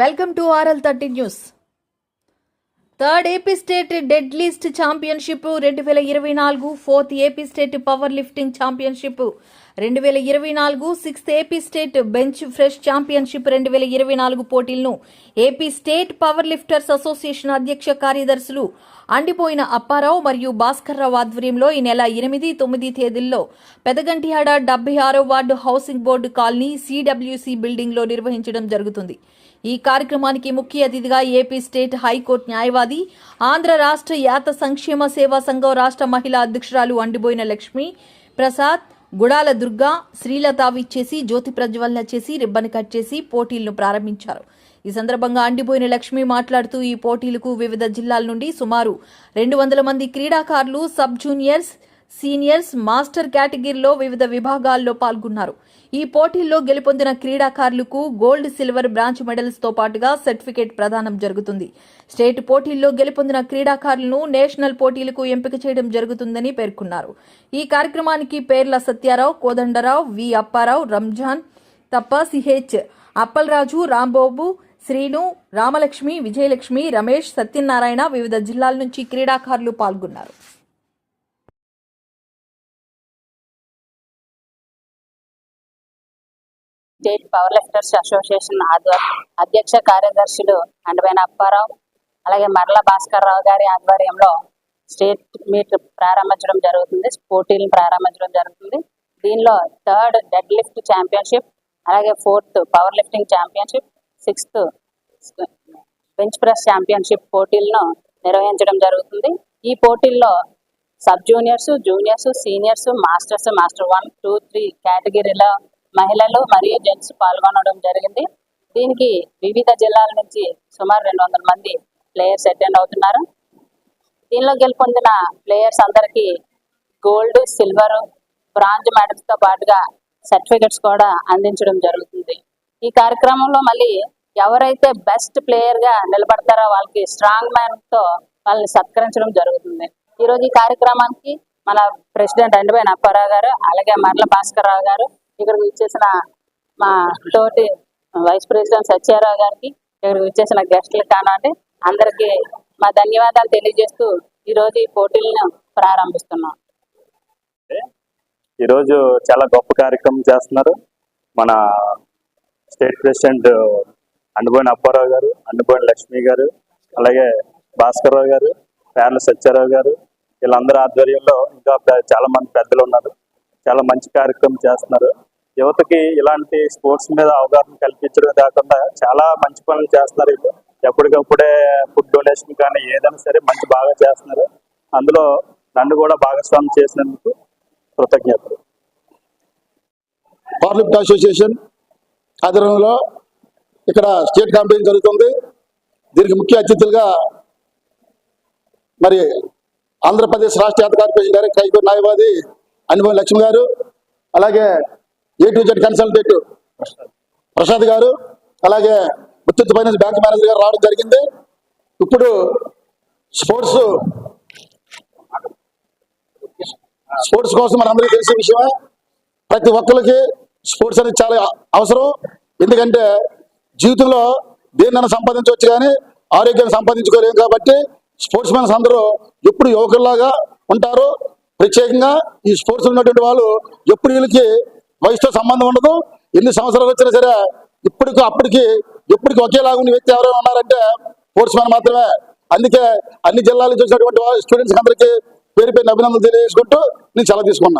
Welcome to RL thirty news. Third AP state deadlift championship రెండు వేల ఇరవై నాలుగు fourth AP state power lifting championship రెండు వేల ఇరవై నాలుగు sixth AP state bench press championship రెండు వేల ఇరవై నాలుగు పోటీలను AP state power lifters association అధ్యక్ష కార్యదర్శులు అండిపోయిన అప్పారావు మరియు భాస్కర్రావు ఆధ్వర్యంలో ఈ నెల ఎనిమిది తొమ్మిది తేదీల్లో పెదగంటియాడ డెబ్బై ఆరో ward housing board colony CWC బిల్డింగ్లో నిర్వహించడం జరుగుతుంది. ఈ కార్యక్రమానికి ముఖ్య అతిథిగా ఏపీ స్టేట్ హైకోర్టు న్యాయవాది ఆంధ్ర రాష్ట్ర యాత సంక్షేమ సేవా సంఘం రాష్ట్ర మహిళా అధ్యక్షురాలు అండిబోయిన లక్ష్మి ప్రసాద్ గుడాల దుర్గా శ్రీలత విచ్చేసి జ్యోతి ప్రజ్వలన చేసి రిబ్బన్ కట్ చేసి పోటీలను ప్రారంభించారు. ఈ సందర్భంగా అండిపోయిన లక్ష్మి మాట్లాడుతూ ఈ పోటీలకు వివిధ జిల్లాల నుండి సుమారు రెండు వందల మంది క్రీడాకారులు సబ్ జూనియర్స్ సీనియర్స్ మాస్టర్ కేటగిరీలో వివిధ విభాగాల్లో పాల్గొన్నారు. ఈ పోటీల్లో గెలుపొందిన క్రీడాకారులకు గోల్డ్ సిల్వర్ బ్రాంచ్ మెడల్స్తో పాటుగా సర్టిఫికేట్ ప్రదానం జరుగుతుంది. స్టేట్ పోటీల్లో గెలుపొందిన క్రీడాకారులను నేషనల్ పోటీలకు ఎంపిక చేయడం జరుగుతుందని పేర్కొన్నారు. ఈ కార్యక్రమానికి పేర్ల సత్యారావు కోదండరావు వి. అప్పారావు రంజాన్ తప్ప సిహెచ్ అప్పలరాజు రాంబాబు శ్రీను రామలక్ష్మి విజయలక్ష్మి రమేష్ సత్యనారాయణ వివిధ జిల్లాల నుంచి క్రీడాకారులు పాల్గొన్నారు. స్టేట్ పవర్ లిఫ్టర్స్ అసోసియేషన్ అధ్యక్ష కార్యదర్శులు అండమైన అప్పారావు అలాగే మరల భాస్కర్ రావు గారి ఆధ్వర్యంలో స్టేట్ మీట్ ప్రారంభించడం జరుగుతుంది. పోటీలను ప్రారంభించడం జరుగుతుంది. దీనిలో థర్డ్ డెడ్ లిఫ్ట్ ఛాంపియన్షిప్ అలాగే fourth power lifting championship sixth bench press championship పోటీలను నిర్వహించడం జరుగుతుంది. ఈ పోటీల్లో sub juniors juniors seniors masters master one two three కేటగిరీలో మహిళలు మరియు జెంట్స్ పాల్గొనడం జరిగింది. దీనికి వివిధ జిల్లాల నుంచి సుమారు రెండు వందల మంది ప్లేయర్స్ అటెండ్ అవుతున్నారు. దీనిలో గెలుపొందిన ప్లేయర్స్ అందరికీ గోల్డ్ సిల్వర్ బ్రాంజ్ మెడల్స్తో పాటుగా సర్టిఫికెట్స్ కూడా అందించడం జరుగుతుంది. ఈ కార్యక్రమంలో మళ్ళీ ఎవరైతే బెస్ట్ ప్లేయర్గా నిలబడతారో వాళ్ళకి స్ట్రాంగ్ మ్యాన్తో వాళ్ళని సత్కరించడం జరుగుతుంది. ఈరోజు ఈ కార్యక్రమానికి మన ప్రెసిడెంట్ అండిపోయిన అప్పారావు గారు అలాగే మర్ల భాస్కర్ రావు గారు ఇక్కడికి ఇచ్చేసిన మా తోటి వైస్ ప్రెసిడెంట్ సత్యారావు గారికి ఇక్కడికి ఇచ్చేసిన గెస్టులకు అంటే అందరికీ మా ధన్యవాదాలు తెలియజేస్తూ ఈరోజు ఈ పోటీలను ప్రారంభిస్తున్నాం. ఈరోజు చాలా గొప్ప కార్యక్రమం చేస్తున్నారు. మన స్టేట్ ప్రెసిడెంట్ అండుబోయిన అప్పారావు గారు అండుబోయిన లక్ష్మి గారు అలాగే భాస్కర్రావు గారు పేర్ల సత్యారావు గారు వీళ్ళందరూ ఆధ్వర్యంలో ఇంకా చాలా మంది పెద్దలు ఉన్నారు. చాలా మంచి కార్యక్రమం చేస్తున్నారు. యువతకి ఇలాంటి స్పోర్ట్స్ మీద అవగాహన కల్పించడం కాకుండా చాలా మంచి పనులు చేస్తున్నారు వీళ్ళు. ఎప్పటికప్పుడే ఫుడ్ డొనేషన్ కానీ ఏదైనా సరే మంచి బాగా చేస్తున్నారు. అందులో నన్ను కూడా భాగస్వామ్యం చేసినందుకు కృతజ్ఞతలు. పార్లమెంట్ అసోసియేషన్ ఆధ్వర్యంలో ఇక్కడ స్టేట్ క్యాంపెయిన్ జరుగుతుంది. దీనికి ముఖ్య అతిథులుగా మరి ఆంధ్రప్రదేశ్ రాష్ట్ర యాత్ర కార్పొరేషన్ డైరెక్టర్ హైకోర్టు న్యాయవాది అనుభవం లక్ష్మి గారు అలాగే A to Z consultant Prasad garu అలాగే ముత్తూట్ ఫైనాన్స్ బ్యాంక్ మేనేజర్ గారు రావడం జరిగింది. ఇప్పుడు స్పోర్ట్స్ స్పోర్ట్స్ కోసం మనందరికీ తెలిసే విషయమే? ప్రతి ఒక్కరికి స్పోర్ట్స్ అనేది చాలా అవసరం. ఎందుకంటే జీవితంలో దేన్నైనా సంపాదించవచ్చు కానీ ఆరోగ్యాన్ని సంపాదించుకోలేము కాబట్టి స్పోర్ట్స్ మెన్స్ అందరూ ఎప్పుడు యువకుల్లాగా ఉంటారు. ప్రత్యేకంగా ఈ స్పోర్ట్స్ ఉన్నటువంటి వాళ్ళు ఎప్పుడు వీళ్ళకి వయసుతో సంబంధం ఉండదు. ఎన్ని సంవత్సరాలు వచ్చినా సరే ఇప్పటికి అప్పటికి ఇప్పటికి ఒకేలాగా ఉన్న వ్యక్తి ఎవరైనా ఉన్నారంటే స్పోర్ట్స్ మ్యాన్ మాత్రమే. అందుకే అన్ని జిల్లాల నుంచి వచ్చినటువంటి స్టూడెంట్స్ అందరికీ పేరు పేరు అభినందనలు తెలియజేసుకుంటూ నేను సెలవు తీసుకున్నాను.